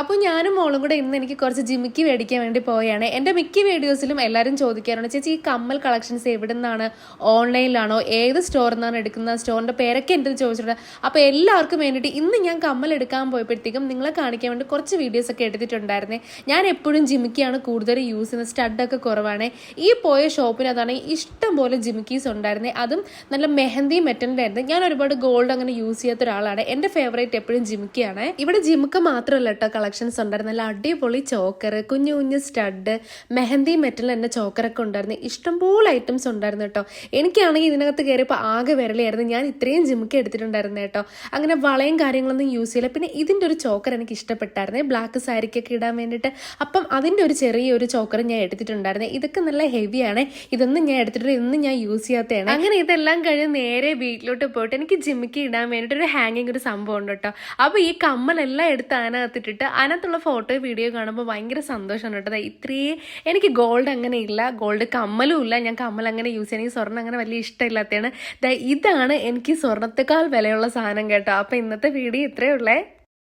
അപ്പോൾ ഞാനും മോളും കൂടെ ഇന്ന് എനിക്ക് കുറച്ച് ജിമിക്കി മേടിക്കാൻ വേണ്ടി പോവുകയാണ്. എന്റെ മിക്ക വീഡിയോസിലും എല്ലാവരും ചോദിക്കാറുണ്ട് ചേച്ചി ഈ കമ്മൽ കളക്ഷൻസ് എവിടെ നിന്നാണ് ഓൺലൈനിലാണോ? ഏത് സ്റ്റോറിൽ നിന്നാണ് എടുക്കുന്നത് സ്റ്റോറിന്റെ പേരൊക്കെ എന്തെന്ന് ചോദിച്ചിട്ടുണ്ട്. അപ്പോൾ എല്ലാവർക്കും വേണ്ടിയിട്ട് ഇന്ന് ഞാൻ കമ്മൽ എടുക്കാൻ പോയപ്പോഴത്തേക്കും നിങ്ങളെ കാണിക്കാൻ വേണ്ടി കുറച്ച് വീഡിയോസ് ഒക്കെ എടുത്തിട്ടുണ്ടായിരുന്നേ. ഞാൻ എപ്പോഴും ജിമിക്കിയാണ് കൂടുതൽ യൂസ് ചെയ്യുന്നത്. സ്റ്റഡൊക്കെ കുറവാണ്. ഈ പോയ ഷോപ്പിനകത്താണ് ഇഷ്ടം പോലെ ജിമിക്കീസ് ഉണ്ടായിരുന്നേ. അതും നല്ല മെഹന്തി മെറ്റലിന്റെ ആയിരുന്നു. ഞാൻ ഒരുപാട് ഗോൾഡ് അങ്ങനെ യൂസ് ചെയ്യാത്ത ഒരാളാണ്. എന്റെ ഫേവറേറ്റ് എപ്പോഴും ജിമിക്കിയാണ്. ഇവിടെ ജിമിക്ക് മാത്രമല്ല കേട്ടോ കളക്ഷൻസ് ഉണ്ടായിരുന്നു. നല്ല അടിപൊളി ചോക്കർ കുഞ്ഞു കുഞ്ഞു സ്റ്റഡ് മെഹന്തി മെറ്റൽ തന്നെ ചോക്കറൊക്കെ ഉണ്ടായിരുന്നു. ഇഷ്ടംപോലെ ഐറ്റംസ് ഉണ്ടായിരുന്നു കേട്ടോ. എനിക്കാണെങ്കിൽ ഇതിനകത്ത് കയറിയപ്പോൾ ആകെ വിരളിയായിരുന്നു. ഞാൻ ഇത്രയും ജിമ്മിക്ക് എടുത്തിട്ടുണ്ടായിരുന്നു കേട്ടോ. അങ്ങനെ വളയും കാര്യങ്ങളൊന്നും യൂസ് ചെയ്യില്ല. പിന്നെ ഇതിന്റെ ഒരു ചോക്കർ എനിക്ക് ഇഷ്ടപ്പെട്ടായിരുന്നു. ബ്ലാക്ക് സാരിക്കൊക്കെ ഇടാൻ വേണ്ടിയിട്ട്. അപ്പം അതിന്റെ ഒരു ചെറിയ ഒരു ചോക്കർ ഞാൻ എടുത്തിട്ടുണ്ടായിരുന്നു. ഇതൊക്കെ നല്ല ഹെവിയാണ് ഇതൊന്നും ഞാൻ എടുത്തിട്ടില്ല. ഇതൊന്നും ഞാൻ യൂസ് ചെയ്യാത്തതാണ്. അങ്ങനെ ഇതെല്ലാം കഴിഞ്ഞ് നേരെ വീട്ടിലോട്ട് പോയിട്ട് എനിക്ക് ജിമ്മിക്ക് ഇടാൻ വേണ്ടിയിട്ട് ഒരു ഹാങ്ങിങ് ഒരു സംഭവം ഉണ്ട് കേട്ടോ. അപ്പോൾ ഈ കമ്മലെല്ലാം എടുത്ത് അതിനകത്തിട്ടിട്ട് അതിനകത്തുള്ള ഫോട്ടോ വീഡിയോ കാണുമ്പോൾ ഭയങ്കര സന്തോഷമാണ് കേട്ടോ. ഇത്രയേ എനിക്ക് ഗോൾഡ് അങ്ങനെ ഇല്ല. ഗോൾഡ് കമ്മലും ഇല്ല. ഞാൻ കമ്മൽ അങ്ങനെ യൂസ് ചെയ്യാൻ സ്വർണം അങ്ങനെ വലിയ ഇഷ്ടമില്ലാത്തതാണ്. ഇതാണ് എനിക്ക് സ്വർണത്തെക്കാൾ വിലയുള്ള സാധനം കേട്ടോ. അപ്പോൾ ഇന്നത്തെ വീഡിയോ ഇത്രയേ ഉള്ളേ.